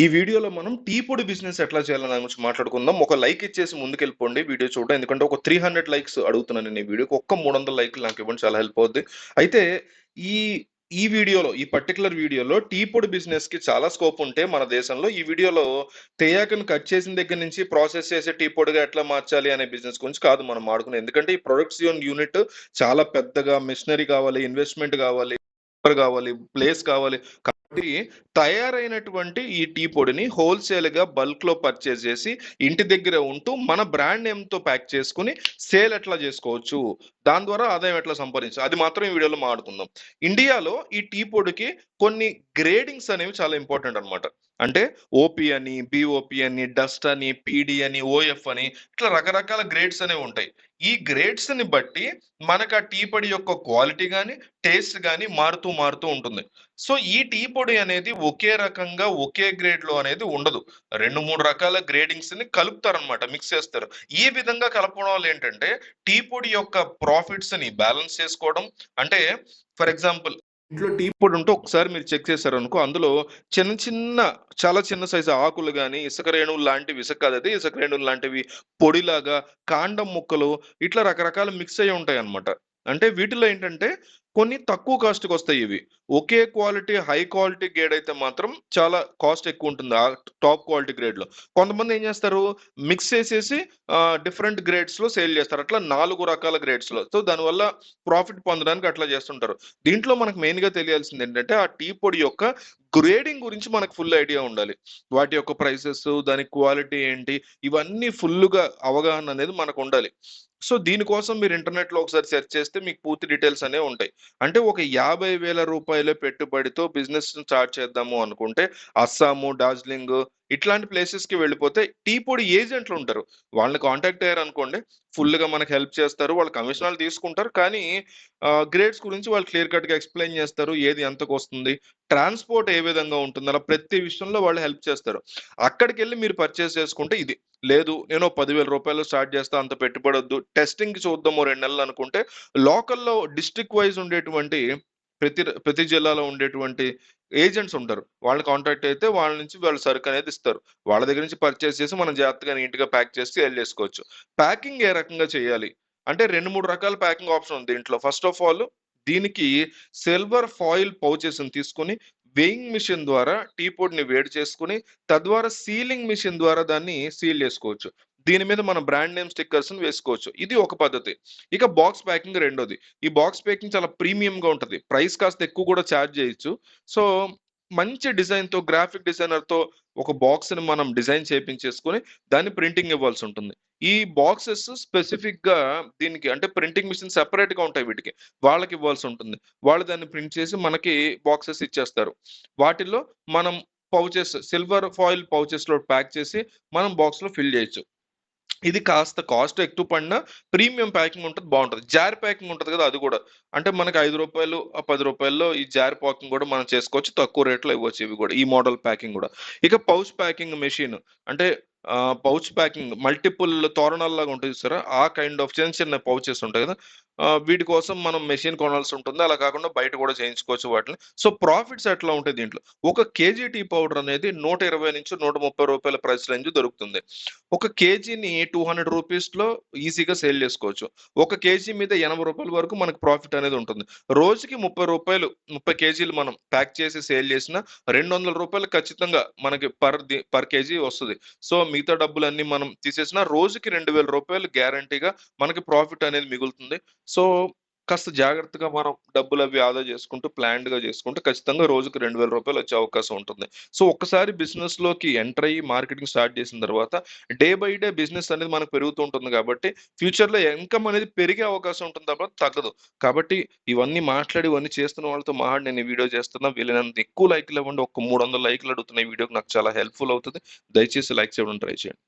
ఈ వీడియోలో మనం టీ పొడి బిజినెస్ ఎట్లా చేయాలని దాని గురించి మాట్లాడుకుందాం. ఒక లైక్ ఇచ్చేసి ముందుకెళ్ళిపోండి. వీడియో చూడండి ఎందుకంటే ఒక త్రీ హండ్రెడ్ లైక్స్ అడుగుతున్నాను నేను ఈ వీడియోకి. ఒక్క మూడు వందల లైక్లు నాకు ఇవ్వండి చాలా హెల్ప్ అవుద్ది. అయితే ఈ ఈ వీడియోలో ఈ పర్టికులర్ వీడియోలో టీ పొడి బిజినెస్కి చాలా స్కోప్ ఉంటే మన దేశంలో ఈ వీడియోలో తేయాకును కట్ చేసిన దగ్గర నుంచి ప్రాసెస్ చేసే టీ పొడిగా ఎట్లా మార్చాలి అనే బిజినెస్ గురించి కాదు మనం ఆడుకునే ఎందుకంటే ఈ ప్రొడక్ట్స్ యూనిట్ చాలా పెద్దగా మిషనరీ కావాలి ఇన్వెస్ట్మెంట్ కావాలి. కావాలి ప్లేస్ కావాలి. కాబట్టి తయారైనటువంటి ఈ టీ పొడిని హోల్సేల్గా బల్క్లో పర్చేస్ చేసి ఇంటి దగ్గర ఉంటూ మన బ్రాండ్ నేమ్తో ప్యాక్ చేసుకుని సేల్ ఎట్లా చేసుకోవచ్చు? దాని ద్వారా ఆదాయం ఎట్లా సంపాదించు అది మాత్రం ఈ వీడియోలో మాట్లాడుకుందాం. ఇండియాలో ఈ టీ పొడికి కొన్ని గ్రేడింగ్స్ అనేవి చాలా ఇంపార్టెంట్ అన్నమాట. అంటే ఓపీ అని బిఓపి అని డస్ట్ అని పీడి అని ఓఎఫ్ అని ఇట్లా రకరకాల గ్రేడ్స్ అనేవి ఉంటాయి. ఈ గ్రేడ్స్ని బట్టి మనకు ఆ టీ పొడి యొక్క క్వాలిటీ కానీ టేస్ట్ కానీ మారుతూ మారుతూ ఉంటుంది. సో ఈ టీ పొడి అనేది ఒకే రకంగా ఒకే గ్రేడ్లో అనేది ఉండదు. రెండు మూడు రకాల గ్రేడింగ్స్ని కలుపుతారనమాట మిక్స్ చేస్తారు. ఈ విధంగా కలపడం వల్ల ఏంటంటే టీ పొడి యొక్క ప్రాఫిట్స్ని బ్యాలెన్స్ చేసుకోవడం. అంటే ఫర్ ఎగ్జాంపుల్ ఇంట్లో టీ పొడి ఉంటే ఒకసారి మీరు చెక్ చేశారు అనుకో అందులో చిన్న చిన్న చాలా చిన్న సైజు ఆకులు కానీ ఇసుక రేణువులు లాంటివి ఇసుక కాదు అది ఇసుక రేణువులు లాంటివి పొడిలాగా కాండం ముక్కలు ఇట్లా రకరకాల మిక్స్ అయ్యి ఉంటాయి అన్నమాట అంటే వీటిలో ఏంటంటే కొన్ని తక్కువ కాస్ట్కి వస్తాయి ఇవి. ఒకే క్వాలిటీ హై క్వాలిటీ గ్రేడ్ అయితే మాత్రం చాలా కాస్ట్ ఎక్కువ ఉంటుంది. ఆ టాప్ క్వాలిటీ గ్రేడ్లో కొంతమంది ఏం చేస్తారు? మిక్స్ చేసేసి డిఫరెంట్ గ్రేడ్స్లో సేల్ చేస్తారు. అట్లా నాలుగు రకాల గ్రేడ్స్లో సో దానివల్ల ప్రాఫిట్ పొందడానికి అట్లా చేస్తుంటారు. దీంట్లో మనకు మెయిన్గా తెలియాల్సింది ఏంటంటే ఆ టీ పొడి యొక్క గ్రేడింగ్ గురించి మనకు ఫుల్ ఐడియా ఉండాలి. వాటి యొక్క ప్రైసెస్ దాని క్వాలిటీ ఏంటి ఇవన్నీ ఫుల్గా అవగాహన అనేది మనకు ఉండాలి. సో దీనికోసం మీరు ఇంటర్నెట్లో ఒకసారి సెర్చ్ చేస్తే మీకు పూర్తి డీటెయిల్స్ అనేవి ఉంటాయి. అంటే ఒక యాభై వేల రూపాయల పెట్టుబడితో బిజినెస్ స్టార్ట్ చేద్దాము అనుకుంటే అస్సాము డార్జిలింగ్ ఇట్లాంటి ప్లేసెస్కి వెళ్ళిపోతే టీ పొడి ఏజెంట్లు ఉంటారు. వాళ్ళని కాంటాక్ట్ అయ్యారు అనుకోండి ఫుల్ మనకు హెల్ప్ చేస్తారు వాళ్ళు కమిషనాలు తీసుకుంటారు. కానీ గ్రేడ్స్ గురించి వాళ్ళు క్లియర్ కట్గా ఎక్స్ప్లెయిన్ చేస్తారు ఏది ఎంతకు వస్తుంది ట్రాన్స్పోర్ట్ ఏ విధంగా ఉంటుంది అలా ప్రతి విషయంలో వాళ్ళు హెల్ప్ చేస్తారు. అక్కడికి వెళ్ళి మీరు పర్చేస్ చేసుకుంటే ఇది. లేదు నేను పదివేల రూపాయలు స్టార్ట్ చేస్తా అంత పెట్టుబడొద్దు టెస్టింగ్కి చూద్దాము రెండు నెలలు అనుకుంటే లోకల్లో డిస్ట్రిక్ట్ వైజ్ ఉండేటువంటి ప్రతి ప్రతి జిల్లాలో ఉండేటువంటి ఏజెంట్స్ ఉంటారు వాళ్ళు కాంటాక్ట్ అయితే వాళ్ళ నుంచి వాళ్ళు సరుకు అనేది ఇస్తారు. వాళ్ళ దగ్గర నుంచి పర్చేస్ చేసి మనం జాగ్రత్తగా నీట్గా ప్యాక్ చేసి సేల్ చేసుకోవచ్చు ప్యాకింగ్ ఏ రకంగా చేయాలి? అంటే రెండు మూడు రకాల ప్యాకింగ్ ఆప్షన్ ఉంది దీంట్లో. ఫస్ట్ ఆఫ్ ఆల్ దీనికి సిల్వర్ ఫాయిల్ పౌచెస్ని తీసుకుని వేయింగ్ మిషన్ ద్వారా టీ పొడిని వేడి చేసుకుని తద్వారా సీలింగ్ మిషన్ ద్వారా దాన్ని సీల్ చేసుకోవచ్చు. దీని మీద మన బ్రాండ్ నేమ్ స్టిక్కర్స్ వేసుకోవచ్చు. ఇది ఒక పద్ధతి. ఇక బాక్స్ ప్యాకింగ్ రెండోది. ఈ బాక్స్ ప్యాకింగ్ చాలా ప్రీమియంగా ఉంటుంది. ప్రైస్ కాస్త ఎక్కువ కూడా ఛార్జ్ చేయొచ్చు. సో మంచి డిజైన్తో గ్రాఫిక్ డిజైనర్తో ఒక బాక్స్ని మనం డిజైన్ చేయించేసుకొని దాన్ని ప్రింటింగ్ ఇవ్వాల్సి ఉంటుంది. ఈ బాక్సెస్ స్పెసిఫిక్గా దీనికి అంటే ప్రింటింగ్ మిషన్ సెపరేట్గా ఉంటాయి వీటికి. వాళ్ళకి ఇవ్వాల్సి ఉంటుంది. వాళ్ళు దాన్ని ప్రింట్ చేసి మనకి బాక్సెస్ ఇచ్చేస్తారు. వాటిల్లో మనం పౌచెస్ సిల్వర్ ఫాయిల్ పౌచెస్లో ప్యాక్ చేసి మనం బాక్స్లో ఫిల్ చేయొచ్చు. ఇది కాస్త కాస్ట్ ఎక్కువ పడినా ప్రీమియం ప్యాకింగ్ ఉంటుంది బాగుంటుంది. జార్ ప్యాకింగ్ ఉంటుంది కదా అది కూడా. అంటే మనకి ఐదు రూపాయలు పది రూపాయల్లో ఈ జార్ ప్యాకింగ్ కూడా మనం చేసుకోవచ్చు. తక్కువ రేట్లో ఇవ్వచ్చు ఇవి కూడా ఈ మోడల్ ప్యాకింగ్ కూడా. ఇక పౌచ్ ప్యాకింగ్ మెషిన్ అంటే పౌచ్ ప్యాకింగ్ మల్టిపుల్ తోరణాల్లాగా ఉంటుంది సార్. ఆ కైండ్ ఆఫ్ చిన్న చిన్న పౌచెస్ ఉంటాయి కదా. వీటి కోసం మనం మెషిన్ కొనాల్సి ఉంటుంది. అలా కాకుండా బయట కూడా చేయించుకోవచ్చు వాటిని. సో ప్రాఫిట్స్ ఎట్లా ఉంటాయి దీంట్లో? ఒక కేజీ టీ పౌడర్ అనేది నూట ఇరవై నుంచి నూట ముప్పై రూపాయల ప్రైస్ రేంజ్ దొరుకుతుంది. ఒక కేజీని టూ హండ్రెడ్ రూపీస్లో ఈజీగా సేల్ చేసుకోవచ్చు. ఒక కేజీ మీద ఎనభై రూపాయల వరకు మనకు ప్రాఫిట్ అనేది ఉంటుంది. రోజుకి ముప్పై రూపాయలు ముప్పై కేజీలు మనం ప్యాక్ చేసి సేల్ చేసిన రెండు వందల రూపాయలు ఖచ్చితంగా మనకి పర్ పర్ కేజీ వస్తుంది. సో మిగతా డబ్బులన్నీ మనం తీసేసిన రోజుకి రెండు వేల రూపాయలు గ్యారంటీగా మనకి ప్రాఫిట్ అనేది మిగులుతుంది. సో కాస్త జాగ్రత్తగా మనం డబ్బులు అవి ఆదా చేసుకుంటూ ప్లాన్డ్గా చేసుకుంటూ చేసుకుంటే ఖచ్చితంగా రోజుకు రెండు వేల రూపాయలు వచ్చే అవకాశం ఉంటుంది. సో ఒక్కసారి బిజినెస్లోకి ఎంటర్ అయ్యి మార్కెటింగ్ స్టార్ట్ చేసిన తర్వాత డే బై డే బిజినెస్ అనేది మనకు పెరుగుతూ ఉంటుంది కాబట్టి ఫ్యూచర్లో ఇన్కమ్ అనేది పెరిగే అవకాశం ఉంటుంది తప్ప తగ్గదు. కాబట్టి ఇవన్నీ మాట్లాడి ఇవన్నీ చేస్తున్న వాళ్ళతో మాట్లాడి నేను ఈ వీడియో చేస్తున్నా. వీళ్ళనంత ఎక్కువ లైక్లు ఇవ్వండి. ఒక మూడు వందల లైక్లు అడుగుతున్న ఈ వీడియోకి నాకు చాలా హెల్ప్ఫుల్ అవుతుంది. దయచేసి లైక్ చేయడం ట్రై చేయండి.